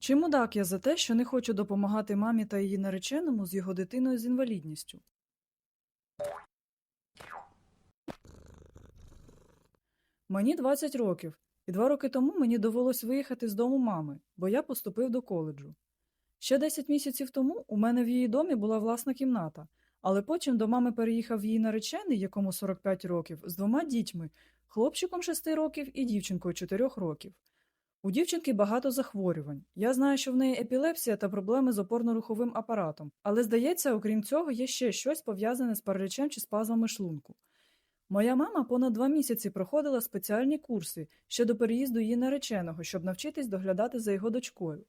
Чи мудак я за те, що не хочу допомагати мамі та її нареченому з його дитиною з інвалідністю? Мені 20 років, і два роки тому мені довелось виїхати з дому мами, бо я поступив до коледжу. Ще 10 місяців тому у мене в її домі була власна кімната, але потім до мами переїхав її наречений, якому 45 років, з двома дітьми, хлопчиком 6 років і дівчинкою 4 років. У дівчинки багато захворювань. Я знаю, що в неї епілепсія та проблеми з опорно-руховим апаратом, але здається, окрім цього, є ще щось пов'язане з паралічем чи спазмами шлунку. Моя мама понад два місяці проходила спеціальні курси ще до переїзду її нареченого, щоб навчитись доглядати за його дочкою.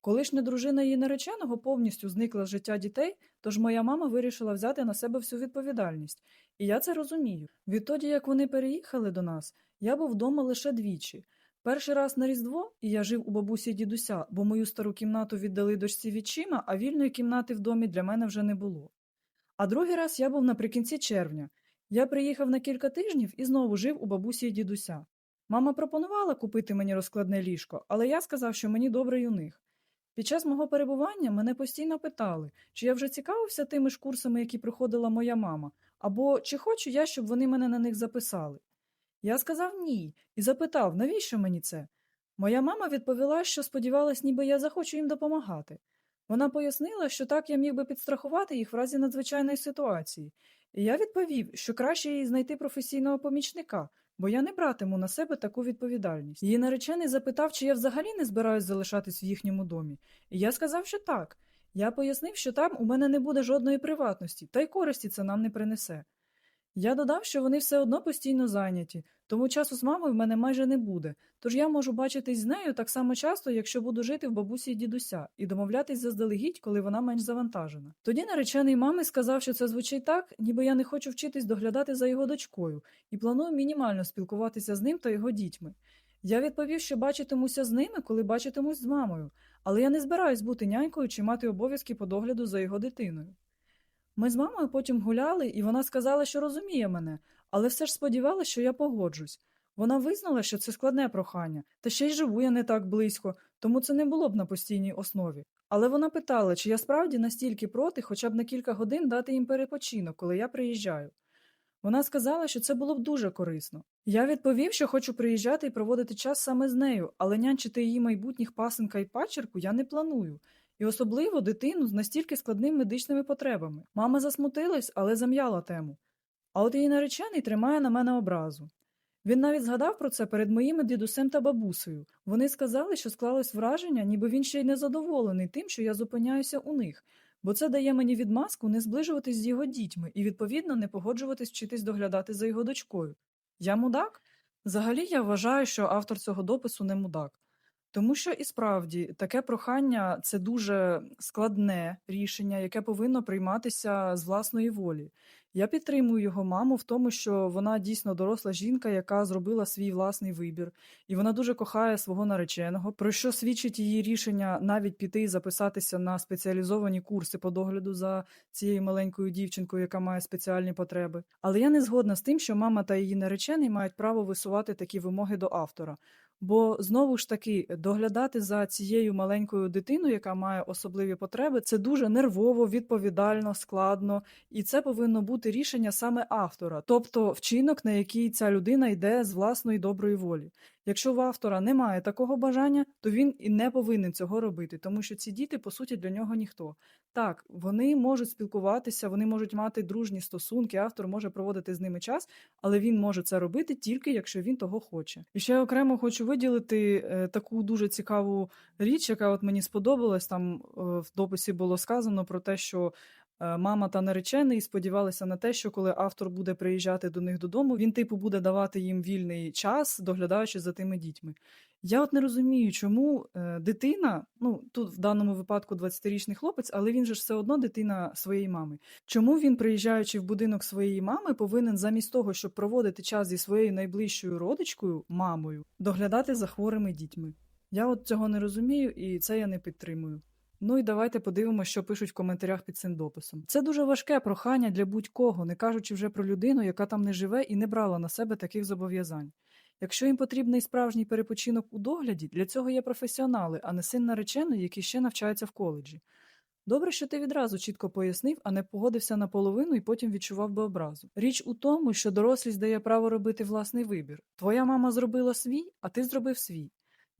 Колишня дружина її нареченого повністю зникла з життя дітей, тож моя мама вирішила взяти на себе всю відповідальність, і я це розумію. Відтоді, як вони переїхали до нас, я був вдома лише двічі. Перший раз на Різдво, і я жив у бабусі дідуся, бо мою стару кімнату віддали дочці відчима, а вільної кімнати в домі для мене вже не було. А другий раз я був наприкінці червня. Я приїхав на кілька тижнів і знову жив у бабусі й дідуся. Мама пропонувала купити мені розкладне ліжко, але я сказав, що мені добре й у них. Під час мого перебування мене постійно питали, чи я вже цікавився тими ж курсами, які проходила моя мама, або чи хочу я, щоб вони мене на них записали. Я сказав ні і запитав, навіщо мені це? Моя мама відповіла, що сподівалась, ніби я захочу їм допомагати. Вона пояснила, що так я міг би підстрахувати їх в разі надзвичайної ситуації, і я відповів, що краще їй знайти професійного помічника, бо я не братиму на себе таку відповідальність. Її наречений запитав, чи я взагалі не збираюсь залишатись в їхньому домі, і я сказав, що так. Я пояснив, що там у мене не буде жодної приватності, та й користі це нам не принесе. Я додав, що вони все одно постійно зайняті, тому часу з мамою в мене майже не буде, тож я можу бачитись з нею так само часто, якщо буду жити в бабусі й дідуся, і домовлятись заздалегідь, коли вона менш завантажена. Тоді наречений мами сказав, що це звучить так, ніби я не хочу вчитись доглядати за його дочкою, і планую мінімально спілкуватися з ним та його дітьми. Я відповів, що бачитимуся з ними, коли бачитимусь з мамою, але я не збираюсь бути нянькою чи мати обов'язки по догляду за його дитиною. Ми з мамою потім гуляли, і вона сказала, що розуміє мене, але все ж сподівалася, що я погоджусь. Вона визнала, що це складне прохання, та ще й живу я не так близько, тому це не було б на постійній основі. Але вона питала, чи я справді настільки проти хоча б на кілька годин дати їм перепочинок, коли я приїжджаю. Вона сказала, що це було б дуже корисно. Я відповів, що хочу приїжджати і проводити час саме з нею, але нянчити її майбутніх пасенка і пачерку я не планую. І особливо дитину з настільки складними медичними потребами. Мама засмутилась, але зам'яла тему. А от її наречений тримає на мене образу. Він навіть згадав про це перед моїми дідусем та бабусею. Вони сказали, що склалось враження, ніби він ще й незадоволений тим, що я зупиняюся у них, бо це дає мені відмазку не зближуватись з його дітьми і, відповідно, не погоджуватись вчитись доглядати за його дочкою. Я мудак? Взагалі я вважаю, що автор цього допису не мудак. Тому що і справді таке прохання це дуже складне рішення, яке повинно прийматися з власної волі. Я підтримую його маму в тому, що вона дійсно доросла жінка, яка зробила свій власний вибір, і вона дуже кохає свого нареченого, про що свідчить її рішення навіть піти і записатися на спеціалізовані курси по догляду за цією маленькою дівчинкою, яка має спеціальні потреби. Але я не згодна з тим, що мама та її наречений мають право висувати такі вимоги до автора. Бо знову ж таки доглядати за цією маленькою дитиною, яка має особливі потреби, це дуже нервово, відповідально, складно, і це повинно бути рішення саме автора, тобто вчинок, на який ця людина йде з власної доброї волі. Якщо в автора немає такого бажання, то він і не повинен цього робити, тому що ці діти, по суті, для нього ніхто. Так, вони можуть спілкуватися, вони можуть мати дружні стосунки, автор може проводити з ними час, але він може це робити тільки якщо він того хоче. І ще окремо хочу виділити е, таку дуже цікаву річ, яка от мені сподобалась. Там е, в дописі було сказано про те, що мама та наречений сподівалися на те, що коли автор буде приїжджати до них додому, він типу буде давати їм вільний час, доглядаючи за тими дітьми. Я от не розумію, чому е, дитина, ну тут в даному випадку 20-річний хлопець, але він же ж все одно дитина своєї мами. Чому він, приїжджаючи в будинок своєї мами, повинен замість того, щоб проводити час зі своєю найближчою родичкою, мамою, доглядати за хворими дітьми? Я от цього не розумію, і це я не підтримую. Ну і давайте подивимося, що пишуть в коментарях під цим дописом. Це дуже важке прохання для будь-кого, не кажучи вже про людину, яка там не живе і не брала на себе таких зобов'язань. Якщо їм потрібний справжній перепочинок у догляді, для цього є професіонали, а не син нареченої, який ще навчається в коледжі. Добре, що ти відразу чітко пояснив, а не погодився наполовину і потім відчував би образу. Річ у тому, що дорослість дає право робити власний вибір. Твоя мама зробила свій, а ти зробив свій.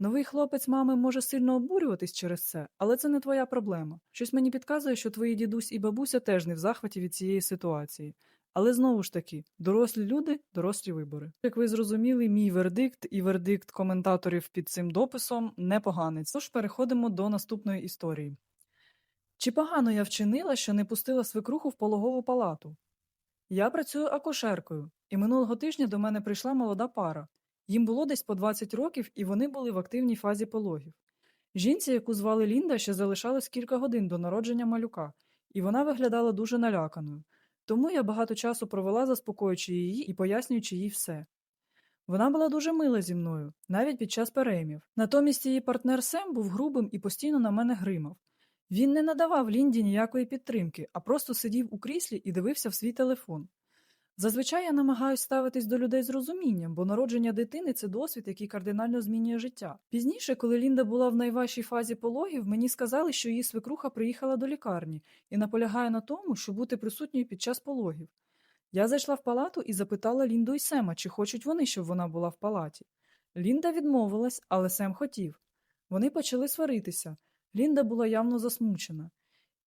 Новий хлопець мами може сильно обурюватись через це, але це не твоя проблема. Щось мені підказує, що твої дідусь і бабуся теж не в захваті від цієї ситуації. Але знову ж таки, дорослі люди, дорослі вибори. Як ви зрозуміли, мій вердикт і вердикт коментаторів під цим дописом непоганий. Тож переходимо до наступної історії. Чи погано я вчинила, що не пустила свекруху в пологову палату? Я працюю акушеркою, і минулого тижня до мене прийшла молода пара. Їм було десь по 20 років, і вони були в активній фазі пологів. Жінці, яку звали Лінда, ще залишалось кілька годин до народження малюка, і вона виглядала дуже наляканою. Тому я багато часу провела, заспокоюючи її і пояснюючи їй все. Вона була дуже мила зі мною, навіть під час переймів. Натомість її партнер Сем був грубим і постійно на мене гримав. Він не надавав Лінді ніякої підтримки, а просто сидів у кріслі і дивився в свій телефон. Зазвичай я намагаюся ставитись до людей з розумінням, бо народження дитини це досвід, який кардинально змінює життя. Пізніше, коли Лінда була в найважчій фазі пологів, мені сказали, що її свекруха приїхала до лікарні і наполягає на тому, щоб бути присутньою під час пологів. Я зайшла в палату і запитала Лінду і Сема, чи хочуть вони, щоб вона була в палаті. Лінда відмовилась, але Сем хотів. Вони почали сваритися. Лінда була явно засмучена.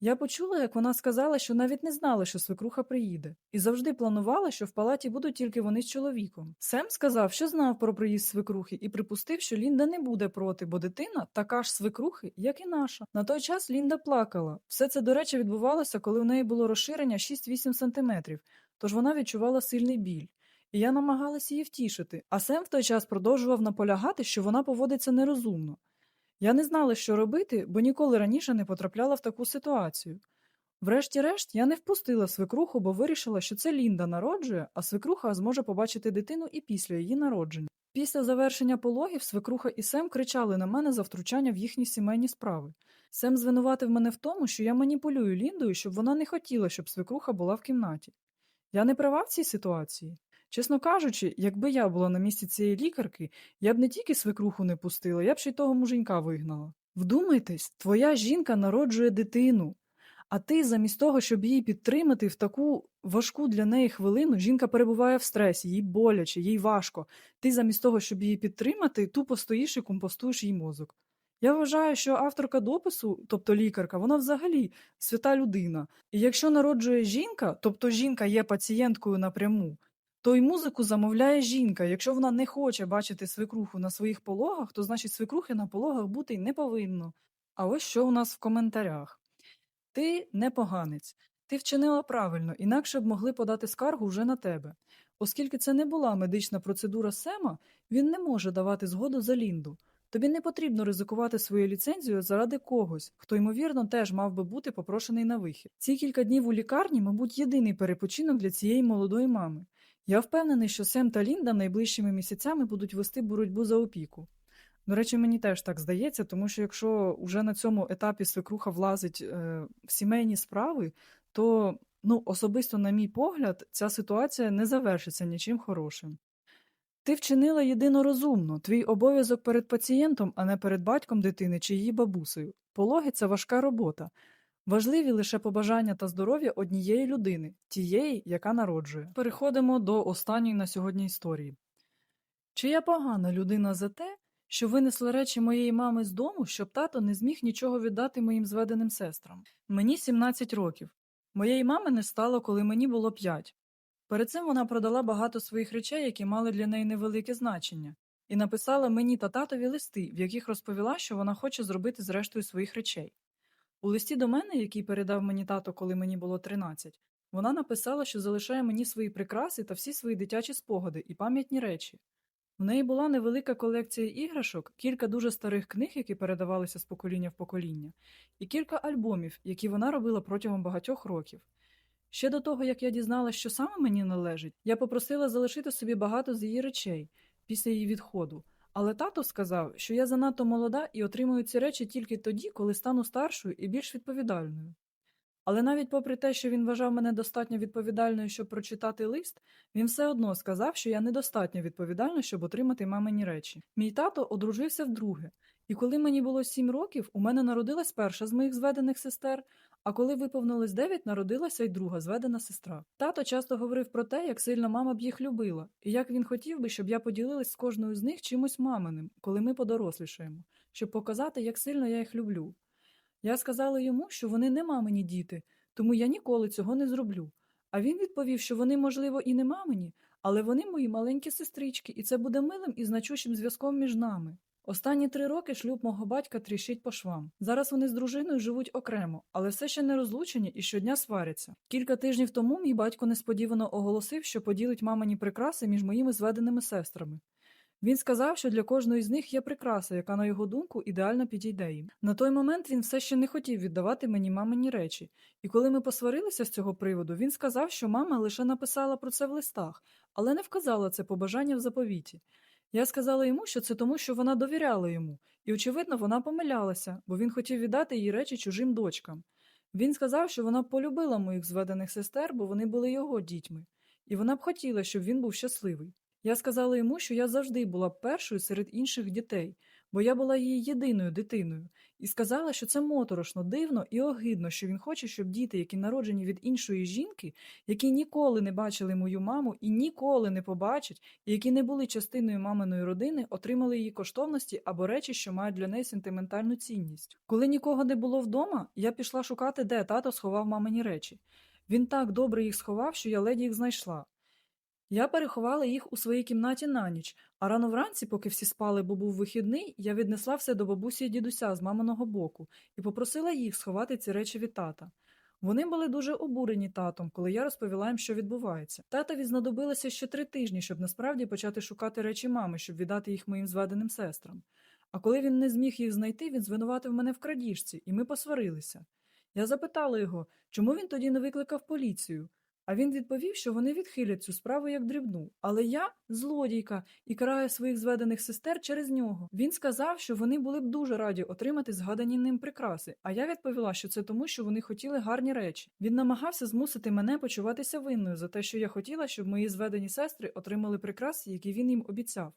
Я почула, як вона сказала, що навіть не знала, що свекруха приїде, і завжди планувала, що в палаті будуть тільки вони з чоловіком. Сем сказав, що знав про приїзд свекрухи, і припустив, що Лінда не буде проти, бо дитина така ж свекрухи, як і наша. На той час Лінда плакала. Все це, до речі, відбувалося, коли в неї було розширення 6-8 сантиметрів, тож вона відчувала сильний біль. І я намагалася її втішити, а Сем в той час продовжував наполягати, що вона поводиться нерозумно. Я не знала, що робити, бо ніколи раніше не потрапляла в таку ситуацію. Врешті-решт, я не впустила свекруху, бо вирішила, що це Лінда народжує, а свекруха зможе побачити дитину і після її народження. Після завершення пологів свекруха і Сем кричали на мене за втручання в їхні сімейні справи. Сем звинуватив мене в тому, що я маніпулюю Ліндою, щоб вона не хотіла, щоб свекруха була в кімнаті. Я не права в цій ситуації. Чесно кажучи, якби я була на місці цієї лікарки, я б не тільки свекруху не пустила, я б ще й того муженька вигнала. Вдумайтесь, твоя жінка народжує дитину, а ти, замість того, щоб її підтримати в таку важку для неї хвилину, жінка перебуває в стресі, їй боляче, їй важко. Ти замість того, щоб її підтримати, тупо стоїш і компостуєш їй мозок. Я вважаю, що авторка допису, тобто лікарка, вона взагалі свята людина. І якщо народжує жінка, тобто жінка є пацієнткою напряму, то й музику замовляє жінка. Якщо вона не хоче бачити свекруху на своїх пологах, то значить свекрухи на пологах бути й не повинно. А ось що у нас в коментарях. Ти непоганець. Ти вчинила правильно, інакше б могли подати скаргу вже на тебе. Оскільки це не була медична процедура Сема, він не може давати згоду за Лінду. Тобі не потрібно ризикувати свою ліцензію заради когось, хто, ймовірно, теж мав би бути попрошений на вихід. Ці кілька днів у лікарні, мабуть, єдиний перепочинок для цієї молодої мами. Я впевнений, що Сем та Лінда найближчими місяцями будуть вести боротьбу за опіку. До речі, мені теж так здається, тому що якщо вже на цьому етапі свекруха влазить е, в сімейні справи, то ну, особисто, на мій погляд, ця ситуація не завершиться нічим хорошим. Ти вчинила єдино розумно, твій обов'язок перед пацієнтом, а не перед батьком дитини чи її бабусею. Пологи це важка робота. Важливі лише побажання та здоров'я однієї людини, тієї, яка народжує. Переходимо до останньої на сьогодні історії. Чи я погана людина за те, що винесла речі моєї мами з дому, щоб тато не зміг нічого віддати моїм зведеним сестрам? Мені 17 років. Моєї мами не стало, коли мені було 5. Перед цим вона продала багато своїх речей, які мали для неї невелике значення, і написала мені та татові листи, в яких розповіла, що вона хоче зробити з рештою своїх речей. У листі до мене, який передав мені тато, коли мені було 13, вона написала, що залишає мені свої прикраси та всі свої дитячі спогади і пам'ятні речі. В неї була невелика колекція іграшок, кілька дуже старих книг, які передавалися з покоління в покоління, і кілька альбомів, які вона робила протягом багатьох років. Ще до того, як я дізналася, що саме мені належить, я попросила залишити собі багато з її речей після її відходу. Але тато сказав, що я занадто молода і отримую ці речі тільки тоді, коли стану старшою і більш відповідальною. Але навіть попри те, що він вважав мене достатньо відповідальною, щоб прочитати лист, він все одно сказав, що я недостатньо відповідальна, щоб отримати мамині речі. Мій тато одружився вдруге, і коли мені було сім років, у мене народилась перша з моїх зведених сестер, а коли виповнилось дев'ять, народилася й друга зведена сестра. Тато часто говорив про те, як сильно мама б їх любила, і як він хотів би, щоб я поділилась з кожною з них чимось маминим, коли ми подорослішаємо, щоб показати, як сильно я їх люблю. Я сказала йому, що вони не мамині діти, тому я ніколи цього не зроблю. А він відповів, що вони, можливо, і не мамині, але вони мої маленькі сестрички, і це буде милим і значущим зв'язком між нами. Останні три роки шлюб мого батька тріщить по швам. Зараз вони з дружиною живуть окремо, але все ще не розлучені і щодня сваряться. Кілька тижнів тому мій батько несподівано оголосив, що поділить мамині прикраси між моїми зведеними сестрами. Він сказав, що для кожної з них є прикраса, яка, на його думку, ідеально підійде їм. На той момент він все ще не хотів віддавати мені мамині речі, і коли ми посварилися з цього приводу, він сказав, що мама лише написала про це в листах, але не вказала це побажання в заповіті. Я сказала йому, що це тому, що вона довіряла йому, і, очевидно, вона помилялася, бо він хотів віддати її речі чужим дочкам. Він сказав, що вона полюбила моїх зведених сестер, бо вони були його дітьми, і вона б хотіла, щоб він був щасливий. Я сказала йому, що я завжди була першою серед інших дітей, бо я була її єдиною дитиною, і сказала, що це моторошно, дивно і огидно, що він хоче, щоб діти, які народжені від іншої жінки, які ніколи не бачили мою маму і ніколи не побачать, і які не були частиною маминої родини, отримали її коштовності або речі, що мають для неї сентиментальну цінність. Коли нікого не було вдома, я пішла шукати, де тато сховав мамині речі. Він так добре їх сховав, що я ледь їх знайшла. Я переховала їх у своїй кімнаті на ніч, а рано вранці, поки всі спали, бо був вихідний, я віднесла все до бабусі і дідуся з маминого боку і попросила їх сховати ці речі від тата. Вони були дуже обурені татом, коли я розповіла їм, що відбувається. Татові знадобилося ще три тижні, щоб насправді почати шукати речі мами, щоб віддати їх моїм зведеним сестрам. А коли він не зміг їх знайти, він звинуватив мене в крадіжці, і ми посварилися. Я запитала його, чому він тоді не викликав поліцію. А він відповів, що вони відхилять цю справу як дрібну. Але я злодійка і караю своїх зведених сестер через нього. Він сказав, що вони були б дуже раді отримати згадані ним прикраси. А я відповіла, що це тому, що вони хотіли гарні речі. Він намагався змусити мене почуватися винною за те, що я хотіла, щоб мої зведені сестри отримали прикраси, які він їм обіцяв.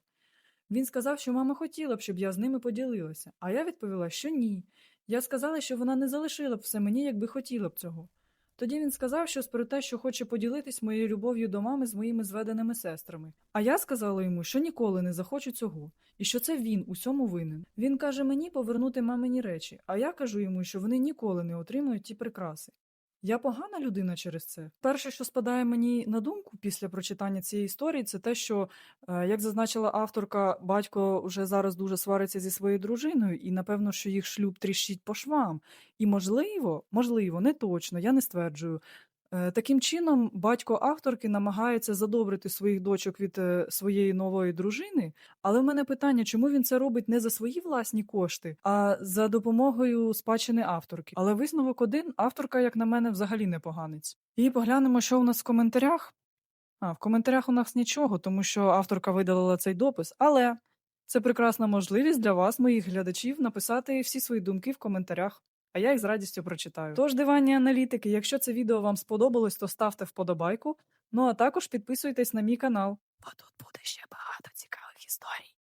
Він сказав, що мама хотіла б, щоб я з ними поділилася, а я відповіла, що ні. Я сказала, що вона не залишила б все мені, якби хотіла б цього. Тоді він сказав щось про те, що хоче поділитись моєю любов'ю до мами з моїми зведеними сестрами. А я сказала йому, що ніколи не захочу цього, і що це він усьому винен. Він каже мені повернути мамині речі, а я кажу йому, що вони ніколи не отримують ті прикраси. Я погана людина через це. Перше, що спадає мені на думку після прочитання цієї історії, це те, що, е, як зазначила авторка, батько вже зараз дуже свариться зі своєю дружиною, і напевно, що їх шлюб тріщить по швам. І можливо, можливо, не точно, я не стверджую. Е, Таким чином, батько авторки намагається задобрити своїх дочок від е, своєї нової дружини. Але в мене питання, чому він це робить не за свої власні кошти, а за допомогою спадщини авторки. Але висновок один авторка, як на мене, взагалі не поганець. І поглянемо, що у нас в коментарях. А, в коментарях у нас нічого, тому що авторка видалила цей допис, але це прекрасна можливість для вас, моїх глядачів, написати всі свої думки в коментарях. А я їх з радістю прочитаю. Тож, дивані аналітики, якщо це відео вам сподобалось, то ставте вподобайку. Ну а також підписуйтесь на мій канал. Бо тут буде ще багато цікавих історій.